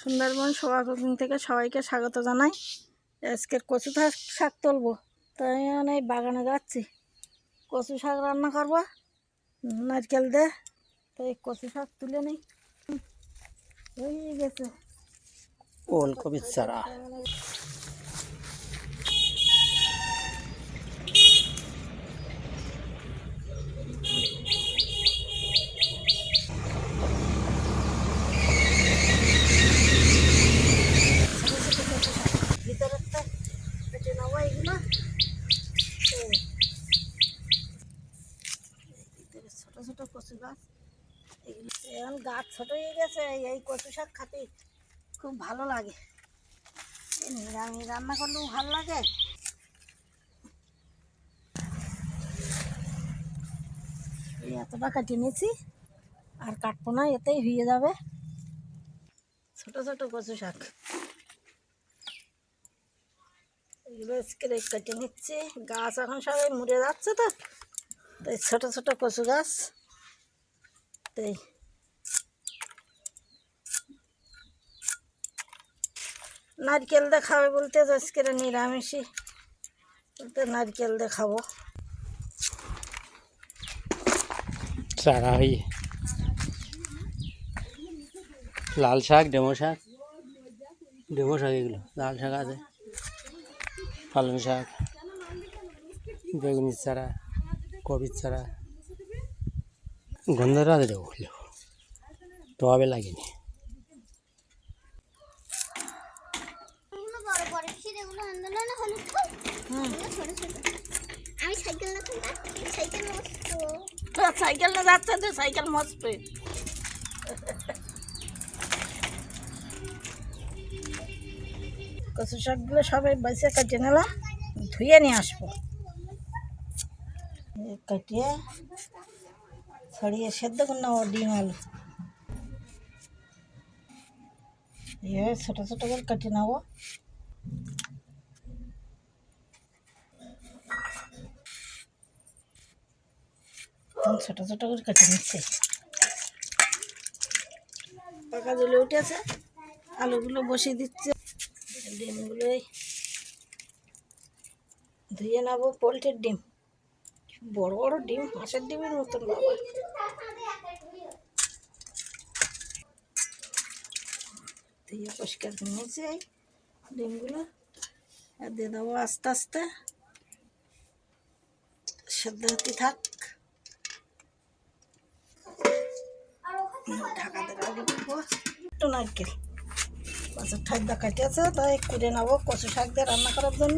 Sundarban cooking থেকে সবাইকে স্বাগত জানাই। আজকে কচু শাক তুলবো। তাই আমি এই বাগানে যাচ্ছি। কচু শাক রান্না করব। নারকেল দে। তাই কচু শাক তুলে নেই। হয়ে গেছে। ওলকপির চারা ভিতরেরটা কেটে নেব এগুলো এই। ভিতরে ছোট ছোট কচু গাছ এগুলো এখন গাছ ছোট হয়ে গেছে, এই- কচু শাক খাতে খুব ভালো লাগে। নিরামিষ রান্না করলেও ভালো লাগে। এতটা কাটিয়ে নিয়েছি আর কাটবো না, এতেই হয়ে যাবে। ছোট ছোট কচু শাক। কেটে নিচ্ছে। গাছ এখন সবাই মরে যাচ্ছে তো, তাই ছোট ছোট কচু গাছ। তাই নারকেল দিয়ে খাবে বলতে আজকে নিরামিষই। বলতে নারকেল দিয়ে খাব চারা লাল শাক, ডেমো শাক। ডেমো শাক এগুলো, লাল শাক আছে। পালং শাক, বেগুনির চারা, কপির চারা। গন্ধরাজ দেবো। তবে লাগেনি এগুলো বড় বড় ছিল এগুলো আন্দোলনে হলুদ ফুল হুম এগুলো ছোট ছোট আমি সাইকেল না খুলতাম সাইকেল বসতো তো তো সাইকেল মসবে কচু শাকগুলো সবাই বাইসে কাটিয়ে নিলাম, ধুয়ে নিয়ে আসব। কাটিয়ে ছড়িয়ে সেদ্ধ করে নেব ডিম আলু। এভাবে ছোটো ছোটো করে কাটিয়ে নেব। ছোটো ছোটো করে কেটে নিচ্ছে। পাকা জ্বলে উঠেছে, আলুগুলো বসিয়ে দিচ্ছে। ডিমগুলোই ধুয়ে নেব, পোলট্রির ডিম। বড় বড় ডিম, হাঁসের ডিমের মতন বাবা। ধুয়ে পরিষ্কার করে নিয়েছি এই ডিমগুলো। আর দিয়ে দেবো আস্তে আস্তে। সেদ্ধ হতে থাক। ঢাকা একটু নারকেল। কচুর ঠাকদা কাটিয়েছে তাই কুড়ে নেব কচু শাক দিয়ে রান্না করার জন্য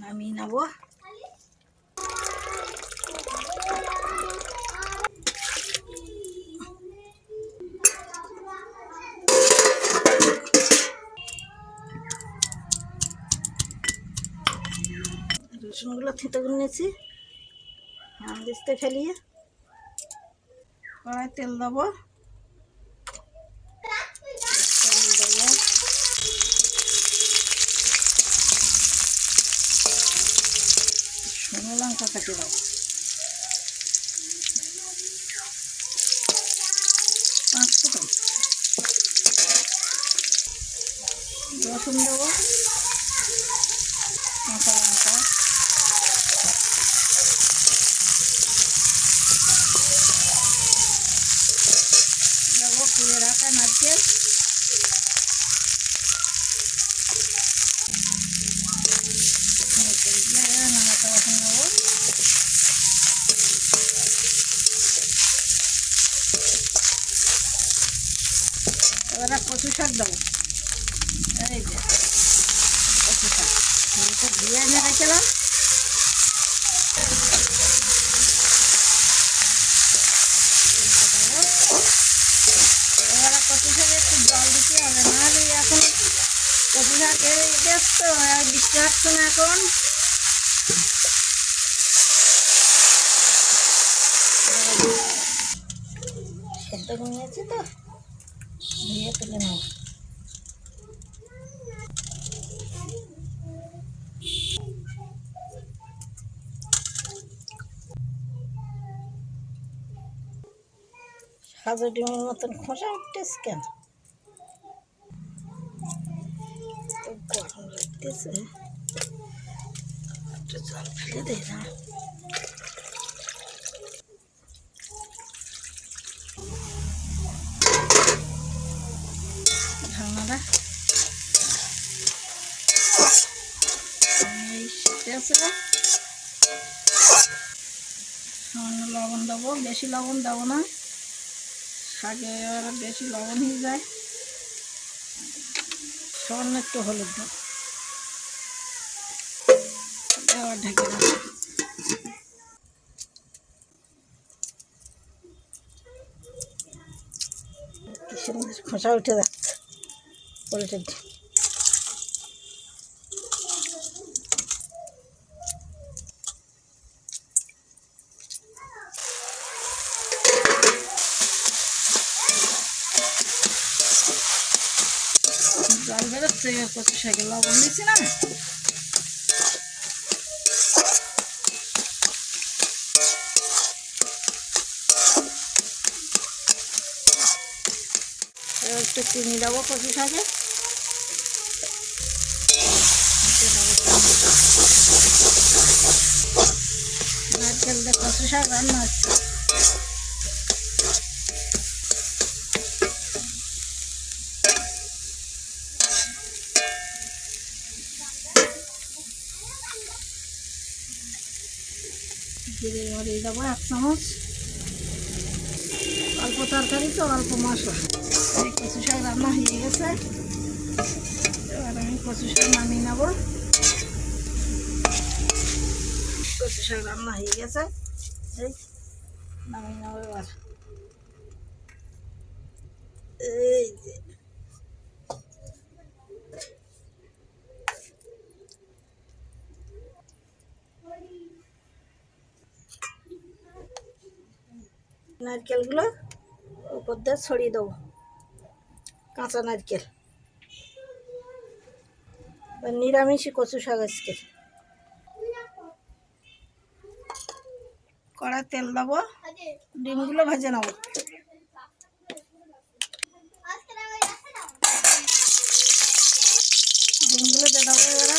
নামিয়ে নেব রসুনগুলো থেঁতে করে নিয়েছি। হাম দিতে ফেলিয়ে কড়াই তেল দেবো। শুকনো লঙ্কা কাটি দেবো পাঁচ ফোটন রসুন দেবো কাঁচা লঙ্কা দেবো কুড়ে রাখা নারকেল নারকেল দিয়ে নাড়াতে বাসন নেব এবারে কচু শাক দেবো। এই যে কচু শাক। ধুয়ে এনে রেখেলাম। একটু জল দিতে হবে নাহলে এখন কচু শাক এই আর বৃষ্টি হচ্ছে না এখন। সেদ্ধ নিয়েছি তো। দিয়ে তুলে নাও সাজা ডিমের মতন খোসা উঠতেছে কেন? গরম লাগতেছে। জল ফেলে দেয় না। শিখতেছে সামান্য লবণ দেবো, বেশি লবণ দেবো না। শাকে এবার বেশি লবণ হয়ে যায়। সামান্য একটু হলুদ দেবো। এবার ঢেকে খোসা উঠে যাচ্ছে। জল বেরোচ্ছে কচু শাকে লবণ দিচ্ছি না একটু চিনি দেবো কচু শাকে। নারকেল দিয়ে কচু শাক রান্না হচ্ছে। জিরে মরিচ দেবো এক চামচ অল্প তরকারি তো, অল্প মশলা। এই কচু শাক রান্না হয়ে গেছে। এবার আমি কচু শাক নামিয়ে নেব। কচু শাক রান্না হয়ে গেছে। এই নামিয়ে নেব এবার। এই যে। নারকেলগুলো উপর দিয়ে ছড়িয়ে দেবো, কাঁচা নারকেল। নিরামিষই কচু শাক আজকে। কড়া তেল দেবো, ডিমগুলো ভেজে নেব। ডিমগুলো দিয়ে দেবো এবারে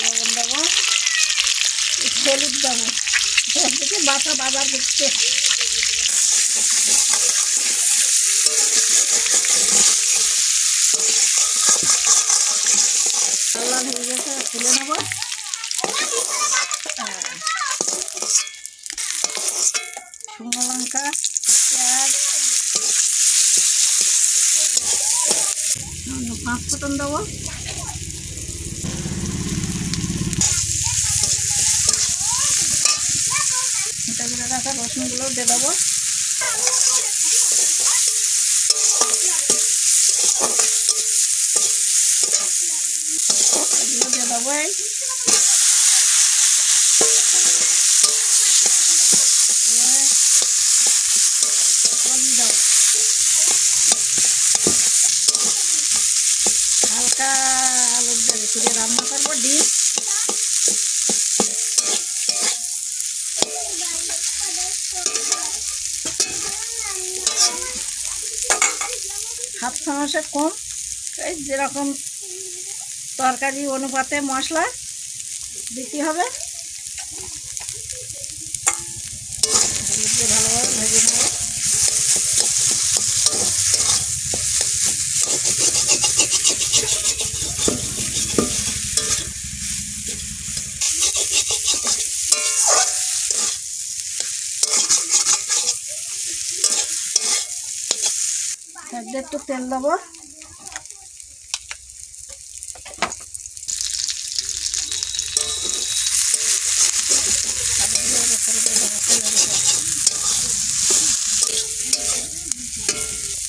লবণ দেবো একটু হলুদ দেবো এদিকে বাটা বাজার করছে লাল হয়ে গেছে তুলে নেব হ্যাঁ। শুকনো লঙ্কা পেঁয়াজ সামান্য পাঁচ ফোটন দেবো দিয়ে দেবো দিয়ে দেবো হালকা আলুর দিয়ে রান্না করব ডিম। হাফ কম। এই যেরকম তরকারি অনুপাতে মশলা দিতে হবে। ভালোভাবে ভেজে নেব। একটু তেল দেবো।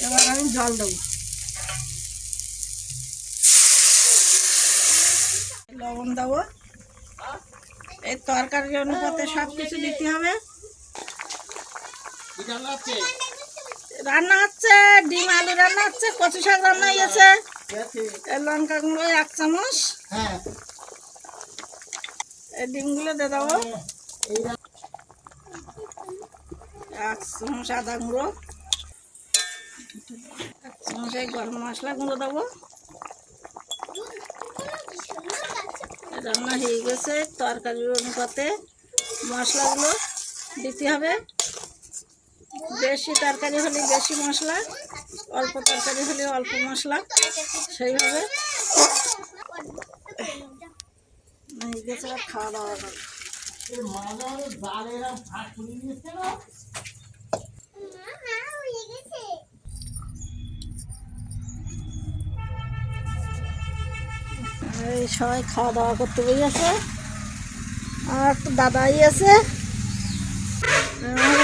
এবার আমি জল দেবো। লবণ দেবো। এই তরকারি অনুপাতে সব কিছু দিতে হবে। রান্না হচ্ছে, ডিম আলু রান্না হচ্ছে কচু শাক রান্না হয়েছে লঙ্কা গুঁড়ো এক চামচ। এই ডিমগুলো দিয়ে দেবো। এক চামচ আদা গুঁড়ো। এক চামচ এই গরম মশলা গুঁড়ো দেবো। রান্না হয়ে গেছে, তরকারির অনুপাতে মশলাগুলো দিতে হবে। বেশি তরকারি হলে বেশি মশলা, অল্প তরকারি হলে অল্প মশলা, সেইভাবে। খাওয়া দাওয়া সবাই খাওয়া দাওয়া করতে বেরিয়েছে আর একটু দাদাই আছে।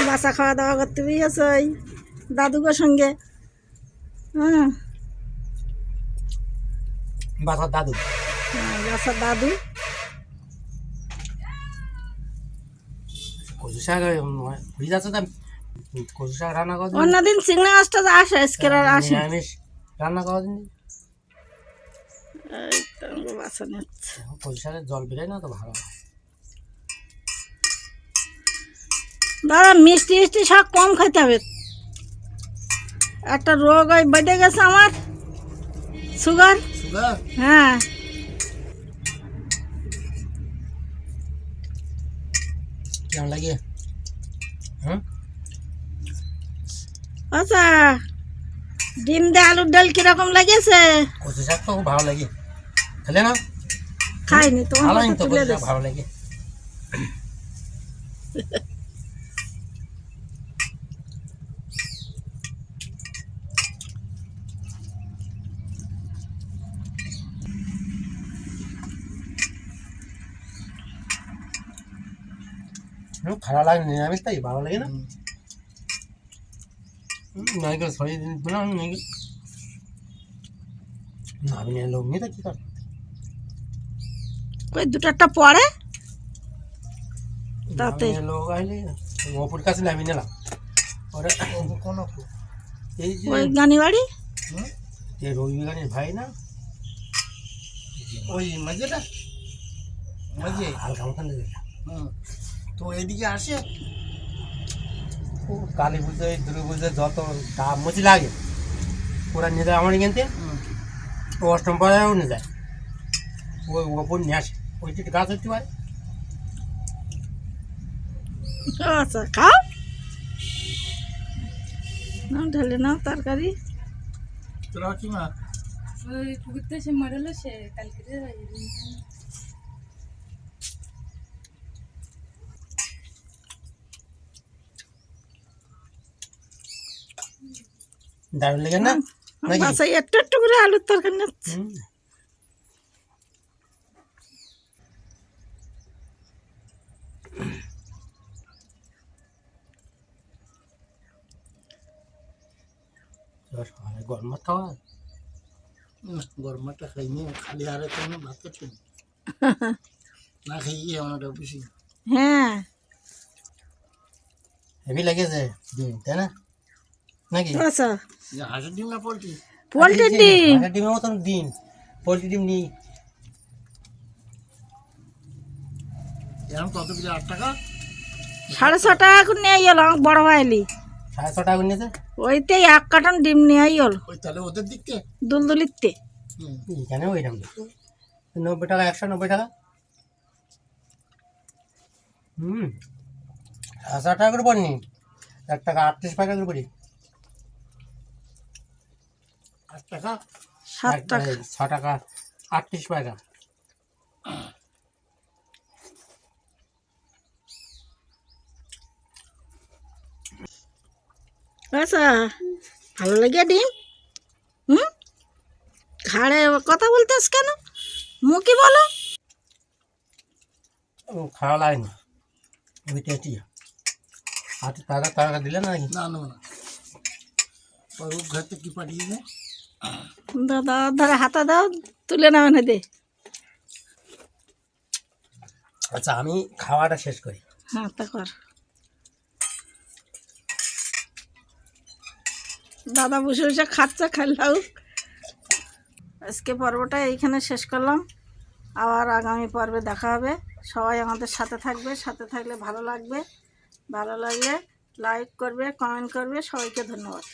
বাসা খাওয়া দাওয়া করতে বেরিয়েছে ওই দাদুকের সঙ্গে। হ্যাঁ। বাসার দাদু? হ্যাঁ, বাসার দাদু। কচু শাক তা? কচু শাক রান্না করে দিন অন্যদিন চিংড়ি মাছটা আসে আজকে আসে। নিরামিষ রান্না করে দিন কচু শাকের জল বেরোয় না তো ভালো হয়। দাদা মিষ্টি মিষ্টি শাক কম খাইতে হবে। একটা রোগ ওই বেঁধে গেছে আমার। সুগার হ্যাঁ। কেমন লাগে? আচ্ছা ডিম দিয়ে আলুর ডাল কীরকম লেগেছে? কচু শাক তো ভালো লাগে। খেলে না? খাইনি তো ভালো লাগে। খারাপ লাগে নিরামিষ তাই ভালো লাগে না? নাইকে সরিয়ে দিন না নাইকে নামি নিয়ে লোক নিয়ে কি কর ওই দুটো একটা পরে? তাতে? লোক আইলে অপুর কাছে নামিয়ে নিলাম। ওরে কোন অপু এই যে ওই গানি বাড়ি হুম, এই রবি গানের ভাই না? ওই মাঝেটা? মাঝে হালকা মতন তো এদিকে আসে। ও কালী পুজোয় দুর্গা পুজোয় যত দাম মুচি লাগে ওরা নিয়ে যায় আমার এখানতে ও অষ্টম পাড়ায়ও নিয়ে যায়। ওই ওপর নিয়ে আসে। ওই যে গাছ হতে পারে। আচ্ছা খাও। নাও ঢেলে নাও তরকারি। তোরা কি মা। ওই পুকুরতে সে মরলো সে কালকে দারুণ লেগে না? বাসায় একটু একটু করে আলুর তরকারি নিচ্ছে হুম। এবার সকালে গরম খাওয়া? গরম খাইনি খালি আরে তো না ভাত না খাইয়ে আমার বেশি। হ্যাঁ। হেভি লেগেছে? তাই না? নাকি? আচ্ছা। যে হাঁসের ডিম না পোলট্রি? পোলট্রির ডিম হাঁসের ডিমের মতন ডিম। পোলট্রি ডিম নিই। এখন কত কিলো আট টাকা? সাড়ে ছ টাকা করে নিয়ে গেল আমার বড় ভাইলি। সাড়ে ছ টাকা করে নিয়েছে? ওইতে এক কার্টন ডিম নিয়ে গেল ওই তাহলে ওদের দিককে দুলদুলিতে। এখানে ওইরকম। নব্বই টাকা একশো নব্বই টাকা। হুম। হাজার টাকা করে পড়নি। এক টাকা আটত্রিশ টাকা করে পড়ি। আট টাকা? সাত এক- টাকা। এই ছ টাকা। আটত্রিশ টাকা আচ্ছা ভালো লাগে ডিম? হুম? ঘাড়ে কথা বলতেস কেন? মুখি বলো? ও, খারাপ লাগে না ওই টেস্টি। আর টাকা টাকা দিলে না নাকি? না নেব না। ওই ঘর থেকে কি পাঠিয়েছে? দাদা ধরে হাতা দাও তুলে নেবে না দে। আচ্ছা আমি খাওয়াটা শেষ করি। হ্যাঁ তা কর। দাদা বসে বসে খাচ্ছে খাইলাও আজকে পর্বটা এইখানে শেষ করলাম। আবার আগামী পর্বে দেখা হবে। সবাই আমাদের সাথে থাকবে সাথে থাকলে ভালো লাগবে। ভালো লাগলে লাইক করবে কমেন্ট করবে। সবাইকে ধন্যবাদ।